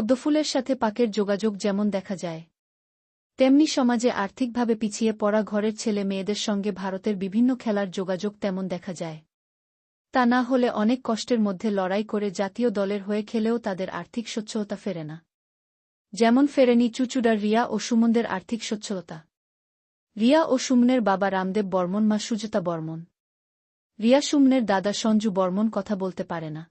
পদ্মফুলের সাথে পাকের যোগাযোগ যেমন দেখা যায়, তেমনি সমাজে আর্থিকভাবে পিছিয়ে পড়া ঘরের ছেলে মেয়েদের সঙ্গে ভারতের বিভিন্ন খেলার যোগাযোগ তেমন দেখা যায়। তা না হলে অনেক কষ্টের মধ্যে লড়াই করে জাতীয় দলের হয়ে খেলেও তাদের আর্থিক সচ্ছলতা ফেরে না। যেমন ফেরেনি চুচুডার রিয়া ও সুমনদের আর্থিক সচ্ছলতা রিয়া ও সুমনের বাবা রামদেব বর্মন, মা সুজতা বর্মন। রিয়া সুমনের দাদা সঞ্জু বর্মন কথা বলতে পারে না।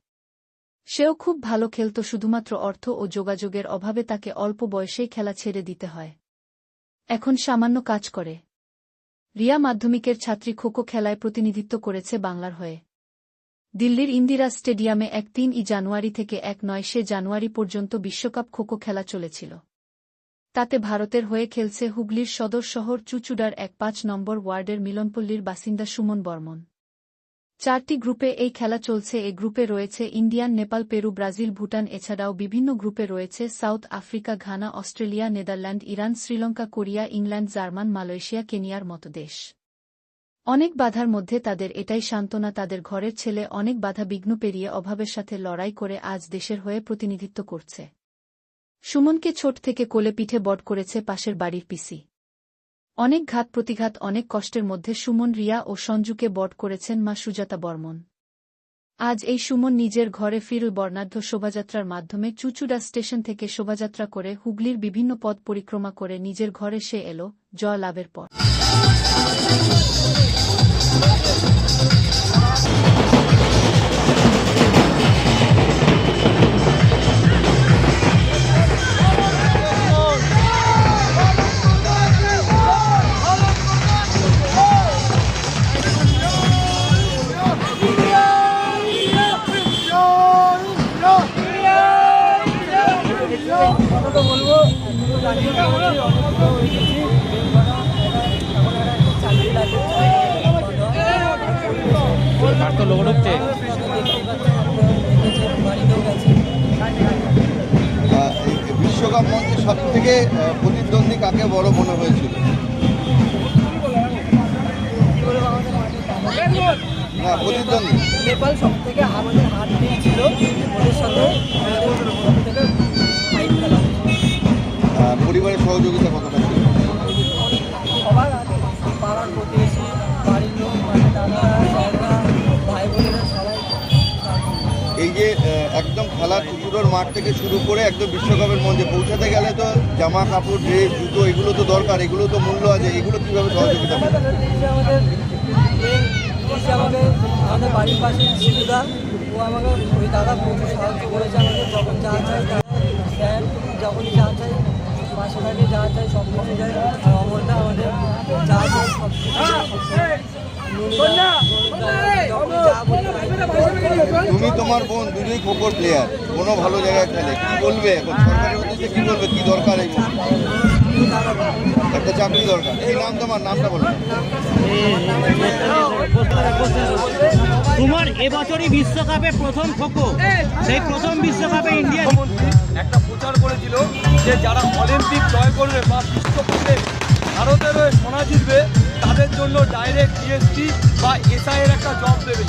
সেও খুব ভালো খেলত শুধুমাত্র অর্থ ও যোগাযোগের অভাবে তাকে অল্প বয়সেই খেলা ছেড়ে দিতে হয়। এখন সামান্য কাজ করে। রিয়া মাধ্যমিকের ছাত্রী খোখো খেলায় প্রতিনিধিত্ব করেছে বাংলার হয়ে। দিল্লির ইন্দিরা স্টেডিয়ামে এক তিন ই জানুয়ারি থেকে এক নয় সে জানুয়ারি পর্যন্ত বিশ্বকাপ খোখো খেলা চলেছিল। তাতে ভারতের হয়ে খেলছে হুগলির সদর শহর চুচুড়ার এক পাঁচ নম্বর ওয়ার্ডের মিলনপল্লীর বাসিন্দা সুমন বর্মন। চারটি গ্রুপে এই খেলা চলছে। এ গ্রুপে রয়েছে Indian, Nepal, Peru, Brazil, Bhutan, এছাড়াও বিভিন্ন গ্রুপে রয়েছে South Africa, Ghana, Australia, Netherland, Iran, Sri Lanka, Korea, England, German, Malaysia, কেনিয়ার মতো দেশ। অনেক বাধার মধ্যে তাদের এটাই সান্ত্বনা, তাদের ঘরের ছেলে অনেক বাধা বিঘ্ন পেরিয়ে অভাবের সাথে লড়াই করে আজ দেশের হয়ে প্রতিনিধিত্ব করছে। সুমনকে ছোট থেকে কোলে পিঠে বট করেছে পাশের বাড়ির পিসি। অনেক ঘাত প্রতিঘাত, অনেক কষ্টের মধ্যে সুমন রিয়া ও সঞ্জুকে বট করেছেন মা সুজাতা বর্মন। আজ এই সুমন নিজের ঘরে ফিরল বর্ণাঢ্য শোভাযাত্রার মাধ্যমে চুচুড়া স্টেশন থেকে শোভাযাত্রা করে হুগলির বিভিন্ন পদ পরিক্রমা করে নিজের ঘরে সে এলো জয় লাভের পর আর তো লোক ঢুকছে। বিশ্বকাপ মঞ্চে সব থেকে প্রতিদ্বন্দ্বী কাকে বড় মনে হয়েছিল? না প্রতিদ্বন্দ্বী। নেপাল সব থেকে আমাদের হাত ওদের সাথে পরিবারের সহযোগিতা কতটা? একদম খেলা টুকুরোর মাঠ থেকে শুরু করে একদম বিশ্বকাপের মঞ্চে পৌঁছাতে গেলে তো জামা কাপড় ড্রেস জুতো এগুলো তো দরকার এগুলো তো মূল্য আছে এগুলো কীভাবে সহযোগিতা আমাদের আমাদের আমাদের বাড়ির পাশে শিশুদা ও আমাকে ওই দাদা প্রচুর সাহায্য করেছে আমাকে। যখন যা চাই স্যার যখনই যা চাই পাশে থাকে যা চাই সব কিছু যায় অমরদা আমাদের। যা চাই সব কিছু দেয়, সব কিছু। নুনিদা, নুনিদা, যখন যা বলি তাই তুমি তোমার বোন দুটোই খোকর প্লেয়ার কোনো ভালো জায়গায় খেলে। কি বলবে এখন? সরকারের উদ্দেশ্যে কি বলবে? কি দরকার এই একটা চাকরি দরকার। এই নাম তোমার নামটা বলো। তোমার এবছরই বিশ্বকাপে প্রথম খোখো। সেই প্রথম বিশ্বকাপে ইন্ডিয়া একটা প্রচার করেছিল যে যারা অলিম্পিক জয় করবে বা বিশ্বকাপে ভারতের হয়ে সোনা জিতবে, তাদের জন্য ডাইরেক্ট জিএসটি বা এসআই এর একটা জব দেবে।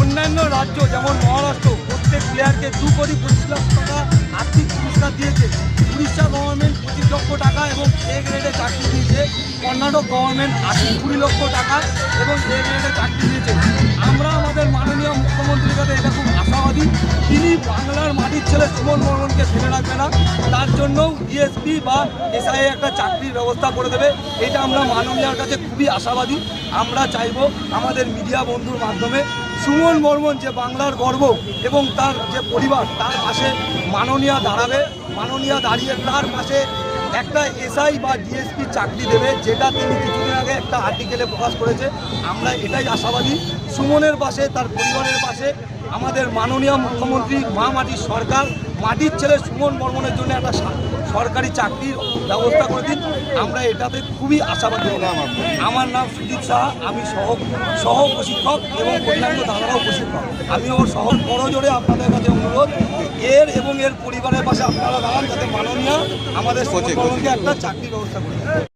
অন্যান্য রাজ্য যেমন মহারাষ্ট্র, প্রত্যেক প্লেয়ারকে দু কোটি পঁচিশ লক্ষ টাকা আর্থিক পুরস্কার দিয়েছে। উড়িষ্যা গভর্নমেন্ট পঁচিশ লক্ষ টাকা এবং এ গ্রেডে চাকরি দিয়েছে। কর্ণাটক গভর্নমেন্ট আশি কুড়ি লক্ষ টাকা এবং এ গ্রেডে চাকরি দিয়েছে। আমরা আমাদের মাননীয় মুখ্যমন্ত্রীর কাছে এটা খুব আশাবাদী তিনি বাংলার মাটির ছেলে সুমন বর্মনকে ফেলে রাখবে না। তার জন্য ডিএসপি বা এসআই একটা চাকরির ব্যবস্থা করে দেবে। এটা আমরা মাননীয়ার কাছে খুবই আশাবাদী। আমরা চাইব আমাদের মিডিয়া বন্ধুর মাধ্যমে সুমন বর্মন যে বাংলার গর্ব এবং তার যে পরিবার, তার পাশে মাননীয়া দাঁড়াবে। মাননীয়া দাঁড়িয়ে তার পাশে একটা এসআই বা ডিএসপি চাকরি দেবে, যেটা তিনি কিছুদিন আগে একটা আর্টিকেলে প্রকাশ করেছে। আমরা এটাই আশাবাদী। সুমনের পাশে, তার পরিবারের পাশে আমাদের মাননীয় মুখ্যমন্ত্রী মা মাটির সরকার মাটির ছেলে সুমন বর্মনের জন্য একটা সরকারি চাকরির ব্যবস্থা করে দিন আমরা এটাতে খুবই আশাবাদী আপনার? আমার নাম সুদীপ সাহা আমি সহ সহ প্রশিক্ষক এবং অন্যান্য দাদারাও প্রশিক্ষক আমি আমার সহ করজোড়ে আপনাদের কাছে অনুরোধ এর এবং এর পরিবারের পাশে আপনারা দাঁড়ান যাতে মাননীয় আমাদের একটা চাকরির ব্যবস্থা করে দেন।